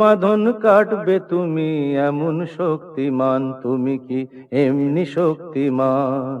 বাঁধন কাটবে তুমি এমন শক্তিমান তুমি কি এমনি শক্তিমান?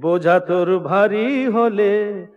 বোঝা তোর ভারী হলে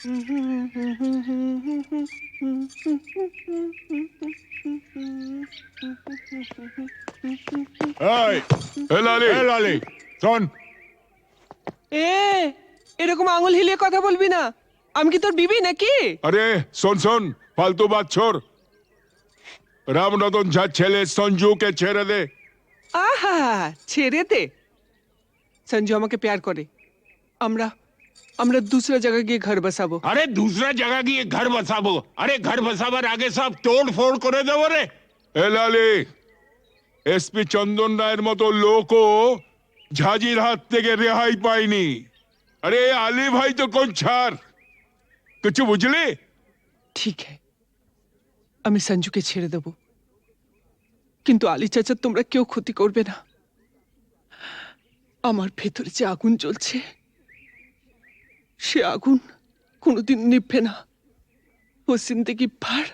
এই এ লালি এ লালি শোন। এ এরকম আঙুল হিলিয়ে কথা বলবি না। আমি কি তোর বিবি নাকি? আরে শোন শোন ফালতু বাত ছোড় রামরতন ঝা ছেলে সঞ্জুকে ছেড়ে দে। আহা ছেড়ে দে। সঞ্জু আমাকে প্যার করে। আমরা আমরা দুসরা জায়গায় গিয়ে ঘর বসাবো। আরে দুসরা জায়গা গিয়ে ঘর বসাবো। আরে ঘর বসাবার আগে সব তোড় ফোড় করে দেবো রে। এ লালি এসপি চন্দন রায়ের মতো লোকও ঝাঁঝির হাত থেকে রেহাই পায়নি। আরে আলী ভাই তো কোন ছাড় কিছু বুঝলি? ঠিক হ্যাঁ আমি সঞ্জুকে ছেড়ে দেব। কিন্তু আলী চাচা তোমরা কেউ ক্ষতি করবে না। আমার ভেতরে যে আগুন জ্বলছে সে আগুন কোনোদিন নিভবে না। ও জিন্দগি ভার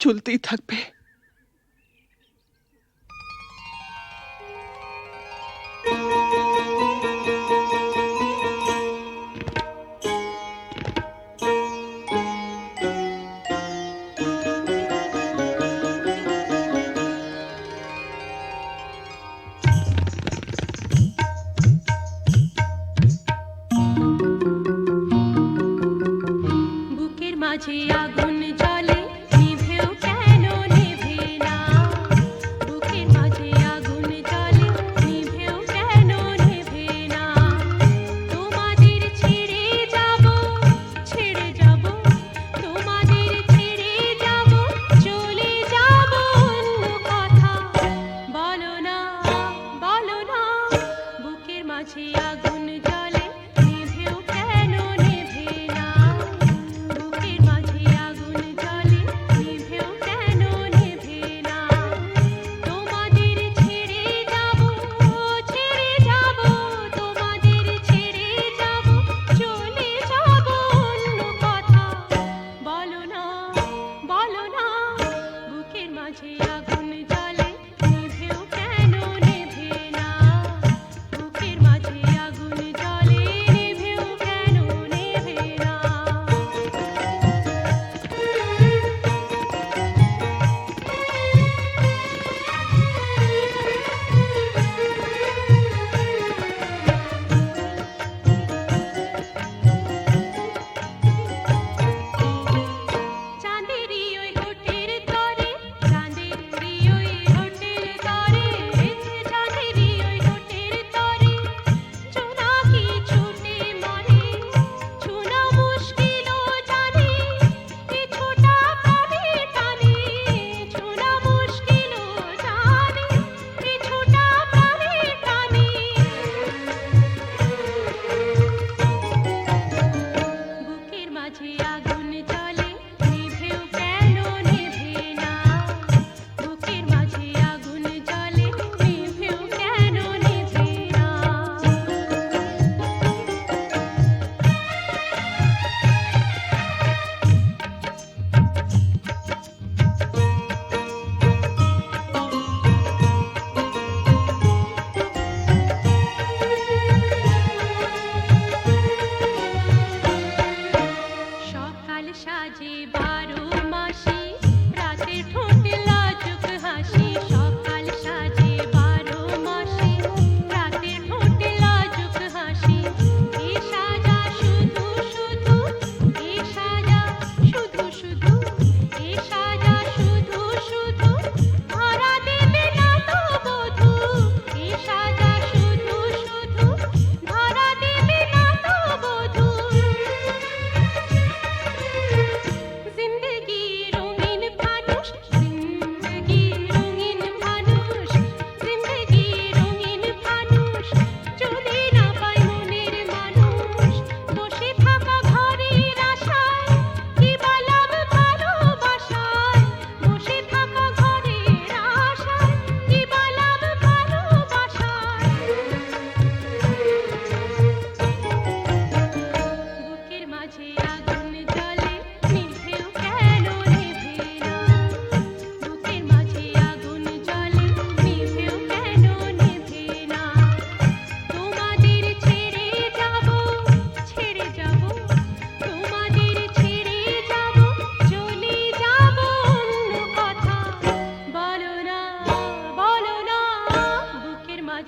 চলতেই থাকবে।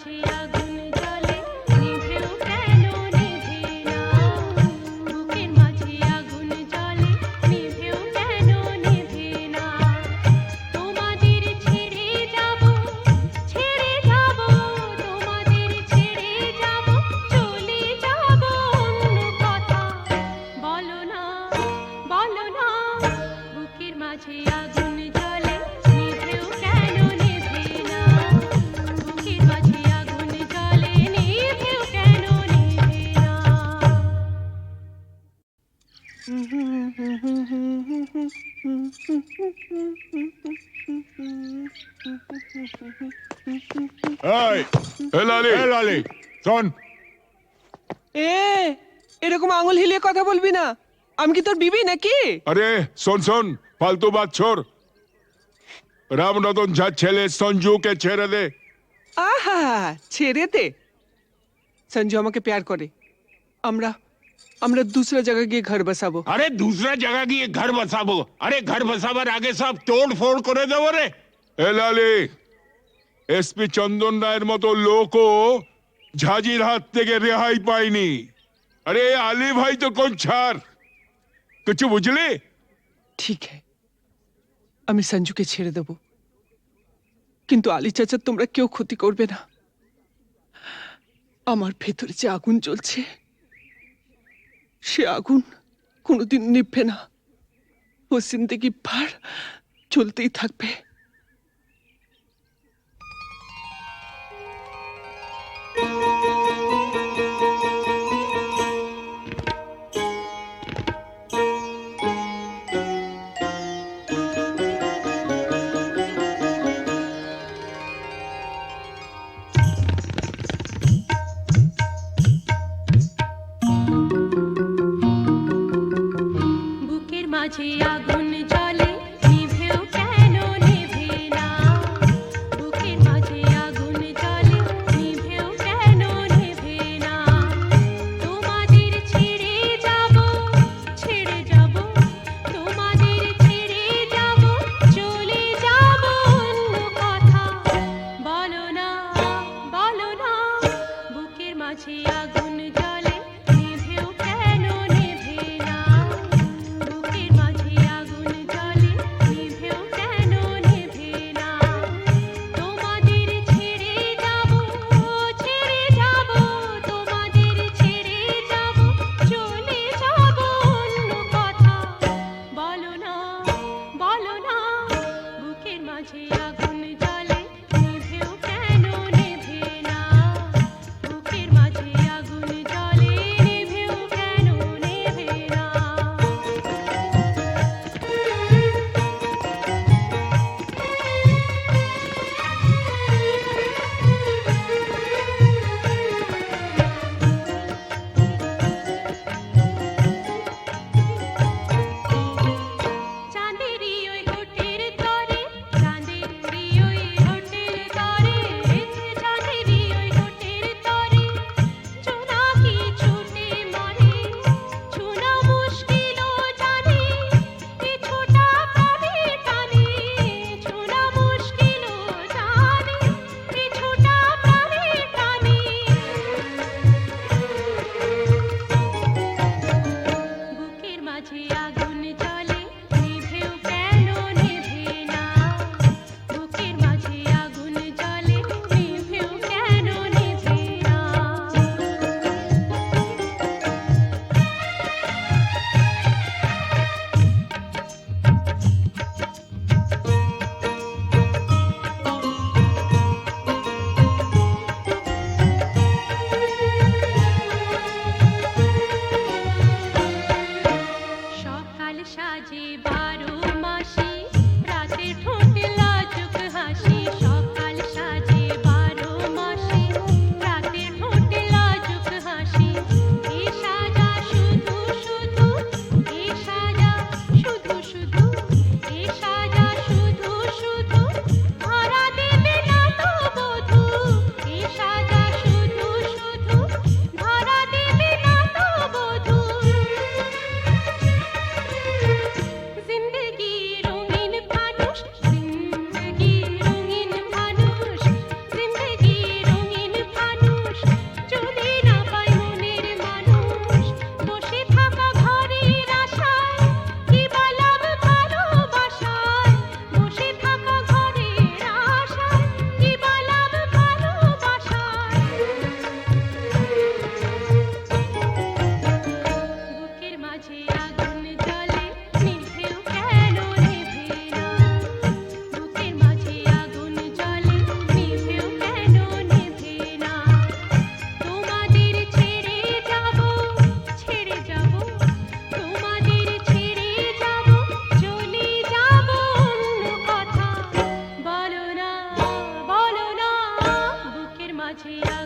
আছে এই লালি এই লালি শোন। এ এরকম আঙুল হিলিয়ে কথা বলবি না। আমি কি তোর বিবি নাকি? আরে শোন শোন ফালতু বাদ ছোড় রাম রতন ছেলে সঞ্জুকে ছেড়ে দে। আহা ছেড়ে দে। সঞ্জু আমাকে প্যার করে। আমরা আমরা দুসরা জায়গা গিয়ে ঘর বসাবো। আরে দুসরা জায়গা গিয়ে ঘর বসাবো। আরে ঘর বসাবার আগে সব তোড় ফোড় করে দেবো রে। এ লালে এসপি চন্দন রায়ের মতো লোকও ঝাজির হাত থেকে রেহাই পায়নি। আরে আলী ভাই তো কোন ছাড় কিছু বুঝলি? ঠিক হ্যাঁ আমি সঞ্জুকে ছেড়ে দেব। কিন্তু আলী চাচা তোমরা কেউ ক্ষতি করবে না। আমার ভেতরে যে আগুন জ্বলছে সে আগুন কোনোদিন নিভবে না। ও জিন্দেগি ভার চলতেই থাকবে। Tiago. আছে